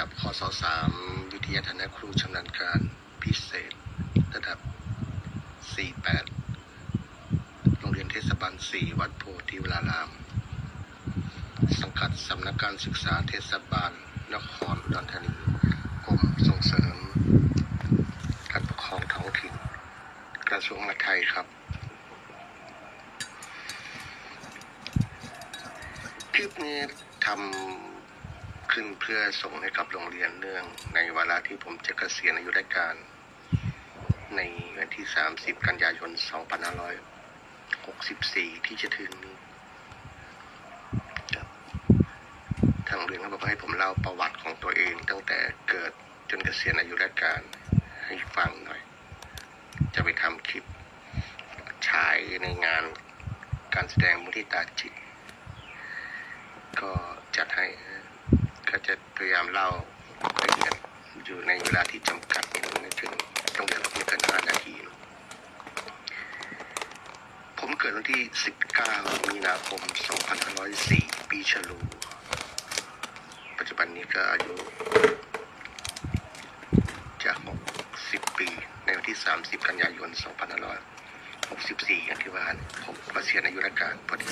ดับคศสามวิทยาฐานะครูชำนาญการพิเศษ ระดับ 48 โรงเรียนเทศบาล 4 วัดโพธิวราราม สังกัดสำนักการศึกษาเทศบาล นครอุดรธานีกรมส่งเสริม การปกครองท้องถิ่น กระทรวงมหาดไทยครับคลิปนี้ทำ ขึ้นเพื่อส่งให้กับโรงเรียนเนื่อง ในเวลาที่ผมจะเกษียณอายุราชการ ในวันที่ 30 กันยายน 2564 ที่จะถึงนี้ทางโรงเรียนเขาบอกให้ผมเล่าประวัติของตัวเอง ตั้งแต่เกิดจนเกษียณอายุราชการให้ฟังหน่อย จะไปทำคลิปฉายในงานการแสดงมุทิตาจิต ก็จัดให้ก็ พยายามเล่าละเอียดอยู่ในเวลาที่จำกัดไม่ถึงต้องเดือนไม่เกินห้านาทีนะผมเกิดวันที่ 19 มีนาคม 2504 ปีฉลู ปัจจุบันนี้ก็อายุจะ60 ปี ในวันที่ 30 กันยายน 2564 อย่างที่ว่าเนี่ยผมเกษียณอายุราชการพอดี